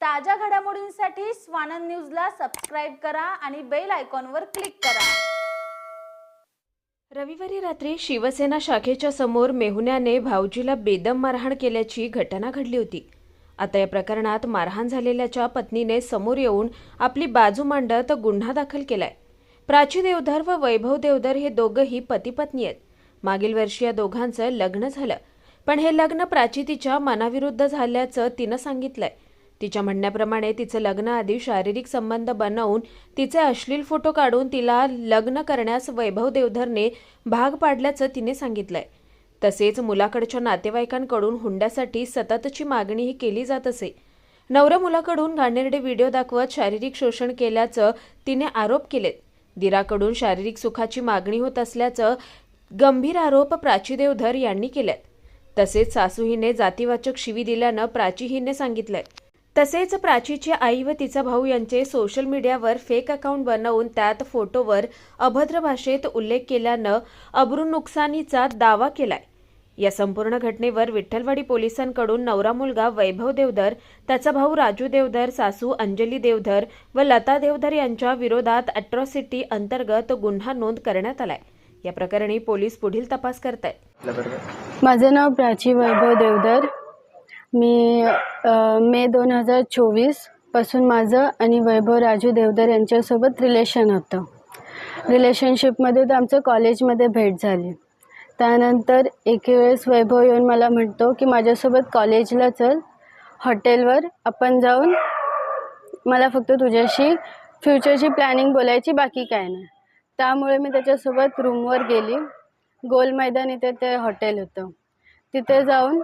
ताज्या घडामोडींसाठी स्वानंद न्यूजला सबस्क्राईब करा आणि बेल आयकॉनवर क्लिक करा. रविवारी रात्री शिवसेना शाखेच्या समोर मेहुण्याने भाऊजीला बेदम मारहाण केल्याची घटना घडली होती. आता या प्रकरणात मारहाण झालेल्याच्या पत्नीने समोर येऊन आपली बाजू मांडत गुन्हा दाखल केलाय. प्राची देवधर व वैभव देवधर हे दोघंही पती पत्नी आहेत. मागील वर्षी या दोघांचं लग्न झालं. पण हे लग्न प्राची तिच्या मनाविरुद्ध झाल्याचं तिनं सांगितलंय. तिच्या म्हणण्याप्रमाणे तिचं लग्न आधी शारीरिक संबंध बनवून तिचे अश्लील फोटो काढून तिला लग्न करण्यास वैभव देवधरने भाग पाडल्याचं तिने सांगितलंय. तसेच मुलाकडच्या नातेवाईकांकडून हुंड्यासाठी सततची मागणीही केली जात असे. नवऱ्या मुलाकडून घाणेरडे व्हिडिओ दाखवत शारीरिक शोषण केल्याचं तिने आरोप केलेत. दिराकडून शारीरिक सुखाची मागणी होत असल्याचं गंभीर आरोप प्राची देवधर यांनी केल्यात तसेच सासूहीने जातीवाचक शिवी दिल्यानं प्राची हिने सांगितलंय. तसेच प्राचीची आई व तिचा भाऊ यांचे सोशल मीडियावर फेक अकाउंट बनवून त्यात फोटोवर अभद्र भाषेत उल्लेख केल्यानं अब्रू नुकसानीचा दावा केलाय. या संपूर्ण घटनेवर विठ्ठलवाडी पोलिसांकडून नवरा मुलगा वैभव देवधर त्याचा भाऊ राजू देवधर सासू अंजली देवधर व लता देवधर यांच्या विरोधात अट्रॉसिटी अंतर्गत गुन्हा नोंद करण्यात आलाय. या प्रकरणी पोलीस पुढील तपास करतायत. माझं नाव प्राची वैभव देवधर. मी मे दोन हजार चोवीसपासून माझं आणि वैभव राजू देवधर यांच्यासोबत रिलेशन होतं. रिलेशनशिपमध्ये तर आमचं कॉलेजमध्ये भेट झाली. त्यानंतर एके वेळेस वैभव येऊन मला म्हणतो की माझ्यासोबत कॉलेजला चल. हॉटेलवर आपण जाऊन मला फक्त तुझ्याशी फ्युचरची प्लॅनिंग बोलायची बाकी काय नाही. त्यामुळे मी त्याच्यासोबत रूमवर गेली. गोल मैदान इथे ते हॉटेल होतं. तिथे जाऊन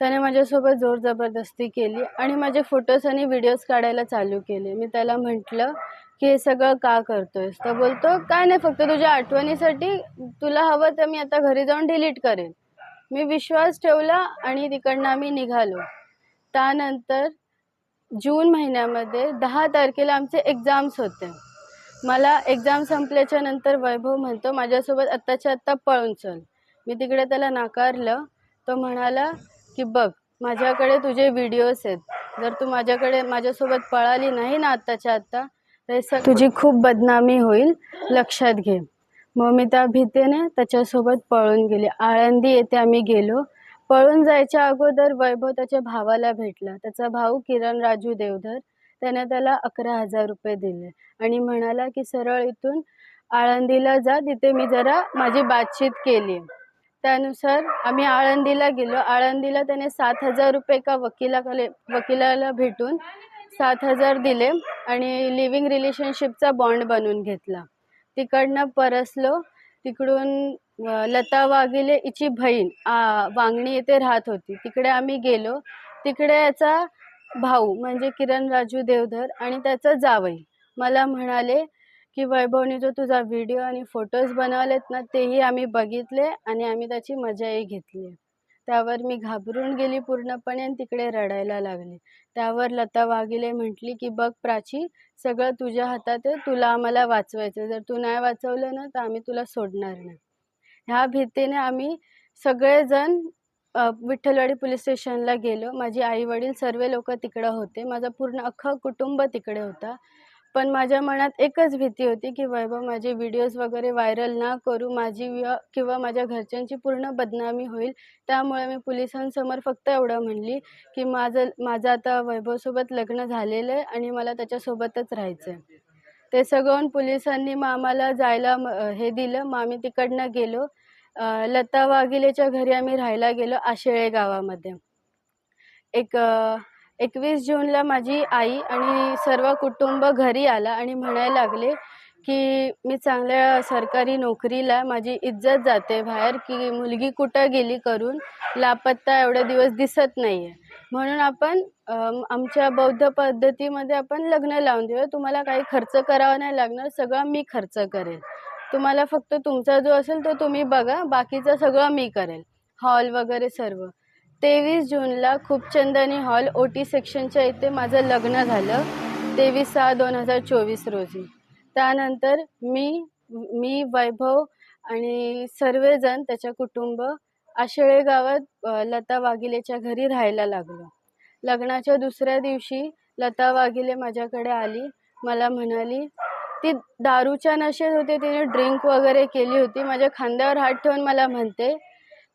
त्याने माझ्यासोबत जोर जबरदस्ती केली आणि माझे फोटोज आणि व्हिडिओज काढायला चालू केले. मी त्याला म्हटलं की हे सगळं का करतोयस? तर बोलतो काय नाही फक्त तुझ्या आठवणीसाठी तुला हवं तर मी आता घरी जाऊन डिलीट करेन. मी विश्वास ठेवला आणि तिकडनं आम्ही निघालो. त्यानंतर जून महिन्यामध्ये दहा तारखेला आमचे एक्झाम्स होते. मला एक्झाम संपल्याच्या नंतर वैभव म्हणतो माझ्यासोबत आत्ताच्या आत्ता पळून चल. मी तिकडे त्याला नाकारलं. तो म्हणाला की बघ माझ्याकडे तुझे व्हिडिओज आहेत. जर तू माझ्याकडे माझ्यासोबत पळाली नाही ना आत्ताच्या आत्ता तर तुझी खूप बदनामी होईल लक्षात घे. मग मी त्या भीतीने त्याच्यासोबत पळून गेले. आळंदी येथे आम्ही गेलो. पळून जायच्या अगोदर वैभव त्याच्या भावाला भेटला. त्याचा भाऊ किरण राजू देवधर त्याने त्याला अकरा हजार रुपये दिले. आणि म्हणाला की सरळ इथून आळंदीला जा तिथे मी जरा माझी बातचीत केली. त्यानुसार आम्ही आळंदीला गेलो. आळंदीला त्याने सात हजार रुपये एका वकिलाकडे वकिलाला भेटून सात हजार दिले आणि लिव्हिंग रिलेशनशिपचा बॉन्ड बनवून घेतला. तिकडनं परसलो तिकडून लता वाघिले हिची बहीण वांगणी येथे राहत होती. तिकडे आम्ही गेलो. तिकडे याचा भाऊ म्हणजे किरण राजू देवधर आणि त्याचा जावई. मला म्हणाले की वैभवने जो तुझा व्हिडिओ आणि फोटोज बनवलेत ना तेही आम्ही बघितले आणि आम्ही त्याची मजाही घेतली. त्यावर मी घाबरून गेली पूर्णपणे आणि तिकडे रडायला लागले. त्यावर लता वाघिले म्हटली की बघ प्राची सगळं तुझ्या हातात आहे. तुला आम्हाला वाचवायचं जर तू नाही वाचवलं ना तर आम्ही तुला सोडणार नाही. ह्या भीतीने आम्ही सगळेजण विठ्ठलवाडी पोलीस स्टेशनला गेलो. माझी आई वडील सर्व लोक तिकडं होते. माझं पूर्ण अख्खं कुटुंब तिकडे होता. पण माझ्या मनात एकच भीती होती की वैभव माझे व्हिडिओज वगैरे व्हायरल ना करू माझी व- किंवा माझ्या घरच्यांची पूर्ण बदनामी होईल. त्यामुळे मी पोलिसांसमोर फक्त एवढं म्हणली की माझं माझं आता वैभवसोबत लग्न झालेलं आहे आणि मला त्याच्यासोबतच राहायचं आहे ते सगळं पोलिसांनी मग आम्हाला जायला हे दिलं. मग आम्ही तिकडनं गेलो. लता वाघिलेच्या घरी आम्ही राहायला गेलो आशेळे गावामध्ये. एक एकवीस जूनला माझी आई आणि सर्व कुटुंब घरी आला आणि म्हणायला लागले की मी चांगल्या सरकारी नोकरीला माझी इज्जत जाते. बाहेर की मुलगी कुठं गेली करून लापत्ता एवढे दिवस दिसत नाही आहे म्हणून आपण आमच्या बौद्ध पद्धतीमध्ये आपण लग्न लावून देऊया. तुम्हाला काही खर्च करावा नाही लागणार सगळं मी खर्च करेल. तुम्हाला फक्त तुमचा जो असेल तो तुम्ही बघा बाकीचं सगळं मी करेल. हॉल वगैरे सर्व. तेवीस जूनला खूपचंदनी हॉल ओ टी सेक्शनच्या इथे माझं लग्न झालं तेवीस सहा दोन हजार चोवीस रोजी. त्यानंतर मी मी वैभव आणि सर्वजण त्याच्या कुटुंब आशेळे गावात लता वाघिलेच्या घरी राहायला लागलो. लग्नाच्या दुसऱ्या दिवशी लता वाघिले माझ्याकडे आली मला म्हणाली ती दारूच्या नशेत होते तिने ड्रिंक वगैरे केली होती माझ्या खांद्यावर हात ठेवून मला म्हणते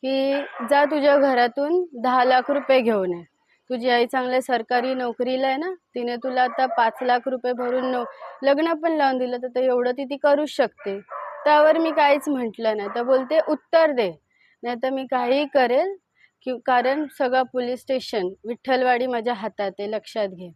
की जा तुझ्या घरातून दहा लाख रुपये घेऊन ये. तुझी आई चांगल्या सरकारी नोकरीला आहे ना तिने तुला आता पाच लाख रुपये भरून नो लग्न पण लावून दिलं तर ते एवढं ती ती करूच शकते. त्यावर मी काहीच म्हटलं नाही. तर बोलते उत्तर दे. नाही तर मी काहीही करेल की कारण सगळं पोलीस स्टेशन विठ्ठलवाडी माझ्या हातात आहे लक्षात घे.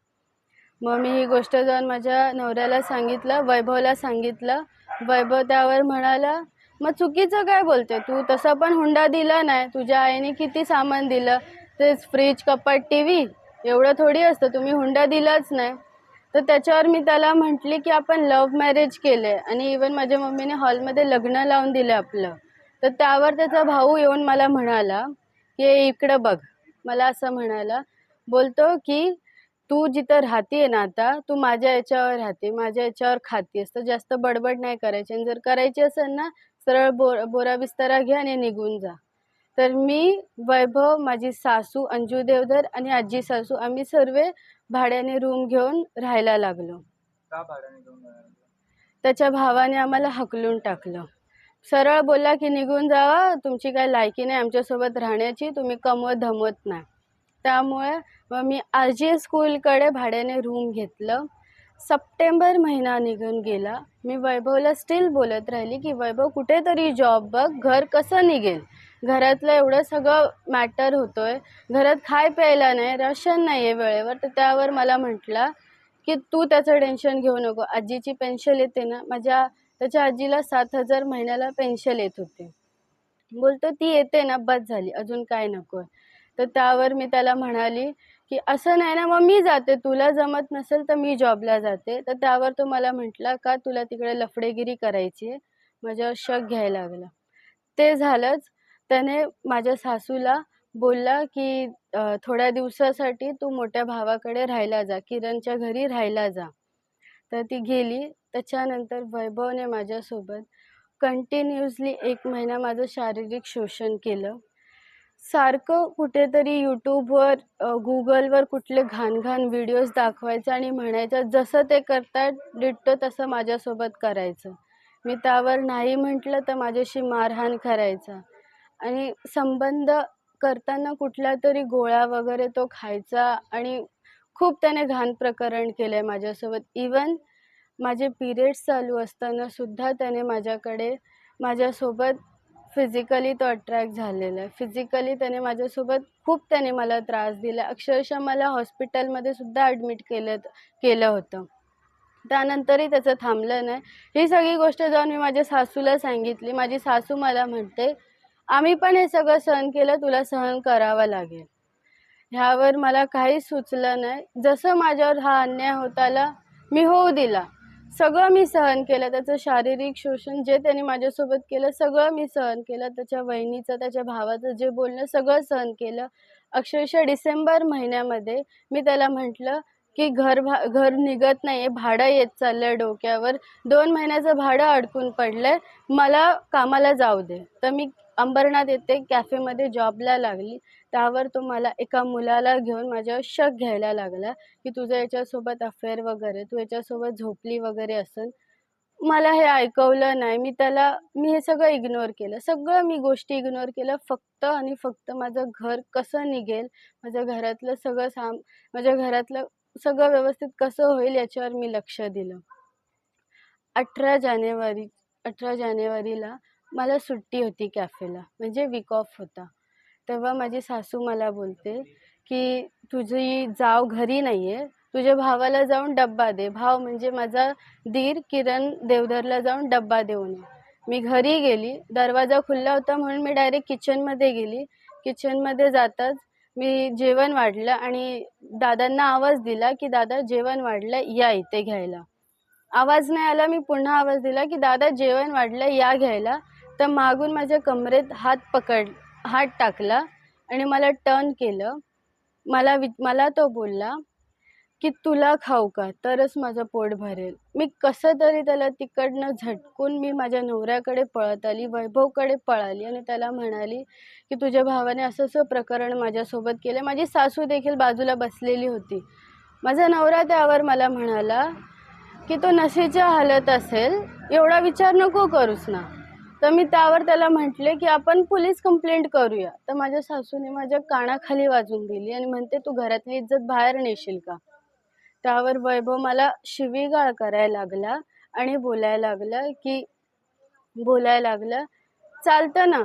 मग मी ही गोष्ट जाऊन माझ्या नवऱ्याला सांगितलं वैभवला सांगितलं. वैभव त्यावर म्हणाला मग चुकीचं काय बोलते? तू तसं पण हुंडा दिला नाही. तुझ्या आईने किती सामान दिलं? तेच फ्रीज कपाट टी व्ही एवढं थोडी असतं. तुम्ही हुंडा दिलाच नाही. तर त्याच्यावर मी त्याला म्हटली की आपण लव्ह मॅरेज केले आणि इवन माझ्या मम्मीने हॉलमध्ये लग्न लावून दिलं आपलं. तर त्यावर त्याचा भाऊ येऊन मला म्हणाला की इकडं बघ. मला असं म्हणाला बोलतो की तू जिथं राहते ना आता तू माझ्या याच्यावर राहते. माझ्या याच्यावर खातीस तर जास्त बडबड नाही करायची. आणि जर करायची असेल ना सरळ बो बोरा बिस्तारा घ्या आणि निघून जा. तर मी वैभव माझी सासू अंजू देवधर आणि आजी सासू आम्ही सर्व भाड्याने रूम घेऊन राहायला लागलो. का भाड्याने घेऊन जाणार? त्याच्या भावाने आम्हाला हकलून टाकलं. सरळ बोलला की निघून जावा तुमची काय लायकी नाही आमच्यासोबत राहण्याची तुम्ही कमवत धमवत नाही. त्यामुळे मग मी आजी स्कूलकडे भाड्याने रूम घेतलं. सप्टेंबर महिना निघून गेला. मी वैभवला स्टील बोलत राहिली की वैभव कुठेतरी जॉब बघ. घर कसं निघेल? घरातलं एवढं सगळं मॅटर होतोय. घरात खाय प्यायला नाही राशन नाही आहे वेळेवर. तर त्यावर मला म्हटला की तू त्याचं टेन्शन घेऊ नको. आजीची पेन्शन येते ना. माझ्या त्याच्या आजीला सात हजार महिन्याला पेन्शन येत होते. बोलतो ती येते ना. बस झाली. अजून काय नको तर त्यावर मी त्याला म्हणाली की असं नाही ना मग मी जाते. तुला जमत नसेल तर मी जॉबला जाते. तर त्यावर तो मला म्हटला का तुला तिकडे लफडेगिरी करायची आहे? माझ्यावर शक घ्यायला लागला. ते झालंच. त्याने माझ्या सासूला बोलला की थोड्या दिवसासाठी तू मोठ्या भावाकडे राहायला जा. किरणच्या घरी राहायला जा. तर ती गेली. त्याच्यानंतर वैभवने माझ्यासोबत कंटिन्युअसली एक महिना माझं शारीरिक शोषण केलं. सारखं कुठेतरी यूट्यूबवर गुगलवर कुठले घाण घाण व्हिडिओज दाखवायचे आणि म्हणायचं जसं ते करतात डिट्टो तसं माझ्यासोबत करायचं. मी त्यावर नाही म्हटलं तर माझ्याशी मारहाण करायचा. आणि संबंध करताना कुठला तरी गोळ्या वगैरे तो खायचा आणि खूप त्याने घाण प्रकरण केलं आहे माझ्यासोबत. इवन माझे पिरियड्स चालू असताना सुद्धा त्याने माझ्याकडे माझ्यासोबत फिजिकली तो अट्रॅक्ट झालेला आहे. फिजिकली त्याने माझ्यासोबत खूप त्याने मला त्रास दिला. अक्षरशः मला हॉस्पिटलमध्ये सुद्धा ॲडमिट केलं केलं होतं. त्यानंतरही त्याचं थांबलं नाही. ही सगळी गोष्ट जाऊन मी माझ्या सासूला सांगितली. माझी सासू मला म्हणते आम्ही पण हे सगळं सहन केलं तुला सहन करावं लागेल. ह्यावर मला काहीच सुचलं नाही. जसं माझ्यावर हा अन्याय होत आला मी होऊ दिला. सगळं मी सहन केलं. त्याचं शारीरिक शोषण जे त्याने माझ्यासोबत केलं सगळं मी सहन केलं. त्याच्या वहिनीचं त्याच्या भावाचं जे बोलणं सगळं सहन केलं. अक्षरशः डिसेंबर महिन्यामध्ये मी त्याला म्हटलं की घर भा घर निघत नाही आहे भाडं येत चाललं आहे डोक्यावर. दोन महिन्याचं भाडं अडकून पडलं आहे मला कामाला जाऊ दे. तर मी अंबरनाथ येथे कॅफेमध्ये जॉबला लागली. त्यावर तो मला एका मुलाला घेऊन माझ्यावर शक घ्यायला लागला की तुझं याच्यासोबत अफेअर वगैरे तू याच्यासोबत झोपली वगैरे असेल मला हे ऐकवलं नाही. मी त्याला मी हे सगळं इग्नोर केलं. सगळं मी गोष्टी इग्नोर केलं फक्त आणि फक्त माझं घर कसं निघेल? माझ्या घरातलं सगळं साम माझ्या घरातलं सगळं व्यवस्थित कसं होईल याच्यावर मी लक्ष दिलं. अठरा जानेवारी अठरा जानेवारीला मला सुट्टी होती कॅफेला म्हणजे वीक ऑफ होता. तेव्हा माझी सासू मला बोलते की तुझी जाव घरी नाही आहे तुझ्या भावाला जाऊन डब्बा दे. भाव म्हणजे माझा दीर किरण देवधरला जाऊन डब्बा देऊन ये. मी घरी गेली. दरवाजा खुल्ला होता म्हणून मी डायरेक्ट किचनमध्ये गेली. किचनमध्ये जाताच मी जेवण वाढलं आणि दादांना आवाज दिला की दादा जेवण वाढलं या इथे घ्यायला. आवाज नाही आला. मी पुन्हा आवाज दिला की दादा जेवण वाढलं या घ्यायला. तर मागून माझ्या कमरेत हात पकड हात टाकला आणि मला टर्न केलं. मला वि मला तो बोलला की तुला खाऊ का? तरच माझं पोट भरेल. मी कसं तरी त्याला तिकडनं झटकून मी माझ्या नवऱ्याकडे पळत आली वैभवकडे पळाली आणि त्याला म्हणाली की तुझ्या भावाने असं असं प्रकरण माझ्यासोबत केलं माझी सासू देखील बाजूला बसलेली होती. माझा नवरा त्यावर मला म्हणाला की तो नशेच्या हालत असेल. एवढा विचार नको करूस ना. तर मी त्यावर त्याला म्हटले की आपण पोलीस कंप्लेंट करूया. तर माझ्या सासूने माझ्या कानाखाली वाजून दिली आणि म्हणते तू घरातली इज्जत बाहेर नेशील का? त्यावर वैभव मला शिवीगाळ करायला लागला आणि बोलायला लागला की बोलायला लागला चालतं ना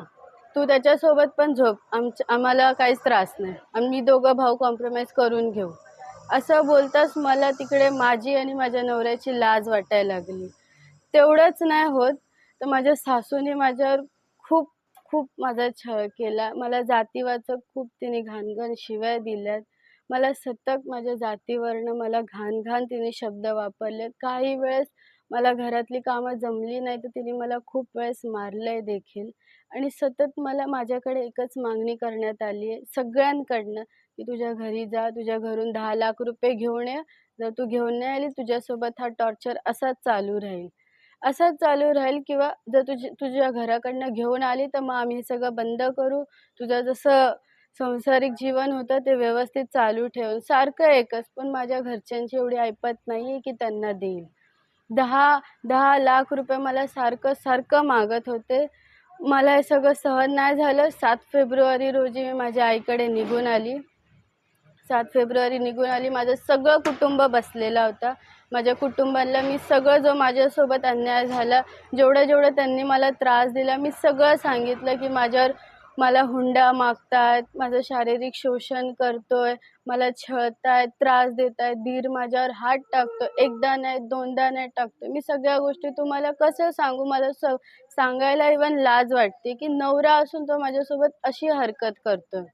तू त्याच्यासोबत पण झोप. आमच्या आम्हाला काहीच त्रास नाही. आम्ही दोघं भाऊ कॉम्प्रोमाइज करून घेऊ. असं बोलताच मला तिकडे माझी आणि माझ्या नवऱ्याची लाज वाटायला लागली. तेवढंच नाही होत तर माझ्या सासूने माझ्यावर खूप खूप माझा छळ केला. मला जातीवाचं खूप तिने घाणघाण शिव्या दिल्यात. मला सतत माझ्या जातीवरनं मला घाण घाण तिने शब्द वापरले काही वेळेस मला घरातली कामं जमली नाही तर तिने मला खूप वेळेस मारलं आहे देखील. आणि सतत मला माझ्याकडे एकच मागणी करण्यात आली आहे. सगळ्यांकडनं की तुझ्या घरी जा तुझ्या घरून दहा लाख रुपये घेऊन ये. जर तू घेऊन नाही आली तुझ्यासोबत हा टॉर्चर असाच चालू राहील. असाच चालू राहील किंवा जर तुझी तुझ्या घराकडनं घेऊन आली तर मग आम्ही हे सगळं बंद करू. तुझं जसं संसारिक जीवन होतं ते व्यवस्थित चालू ठेवून. सारखं एकच पण माझ्या घरच्यांची एवढी ऐपत नाही आहे की त्यांना देईल. दहा दहा लाख रुपये मला सारखं सारखं मागत होते. मला हे सगळं सहन नाही झालं. सात फेब्रुवारी रोजी मी माझ्या आईकडे निघून आली. सात फेब्रुवारी निघून आली. माझं सगळं कुटुंब बसलेला होता. माझ्या कुटुंबाला मी सगळं जो माझ्यासोबत अन्याय झाला जेवढं जेवढं त्यांनी मला त्रास दिला मी सगळं सांगितलं की माझ्यावर मला हुंडा मागतायत माझं शारीरिक शोषण करतोय मला छळतायत त्रास देत आहेत धीर माझ्यावर हात टाकतो एकदा नाही दोनदा नाही टाकतो मी सगळ्या गोष्टी तुम्हाला कसं सांगू मला स सांगायला इवन लाज वाटते की नवरा असून तो माझ्यासोबत अशी हरकत करतोय.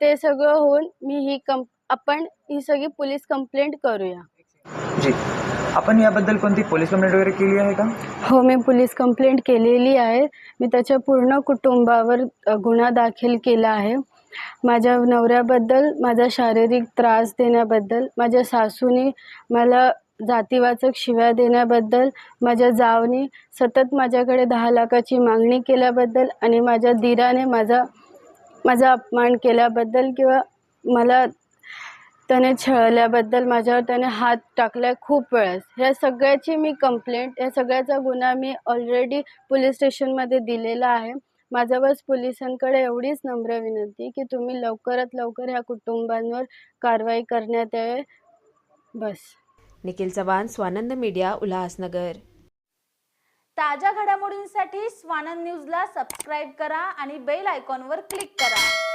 ते सगळं होऊन मी ही कं आपण ही सगळी पोलीस कंप्लेंट करूया. जी. आपण याबद्दल कोणती पोलीस कंप्लेंट वगैरे केली आहे का? हो मी पोलीस कंप्लेंट केलेली आहे. मी त्याच्या पूर्ण कुटुंबावर अ, गुन्हा दाखल केला आहे. माझ्या नवऱ्याबद्दल माझा शारीरिक त्रास देण्याबद्दल माझ्या सासूने मला जातीवाचक शिव्या देण्याबद्दल माझ्या जावनी सतत माझ्याकडे दहा लाखाची मागणी केल्याबद्दल आणि माझ्या दिराने माझा माझा अपमान केल्याबद्दल किंवा मला त्याने छळल्याबद्दल माझ्यावर त्याने हात टाकला खूप वेळेस. ह्या सगळ्याची मी कंप्लेंट या सगळ्याचा गुन्हा मी ऑलरेडी पोलीस स्टेशनमध्ये दिलेला आहे. माझा बस पोलिसांकडे एवढीच नम्र विनंती की तुम्ही लवकरात लवकर ह्या कुटुंबांवर कारवाई करण्यात यावे. बस. निखिल चव्हाण स्वानंद मीडिया उल्हासनगर. ताज्या घडामोडींसाठी स्वानंद न्यूजला सबस्क्राईब करा आणि बेल आयकॉनवर क्लिक करा.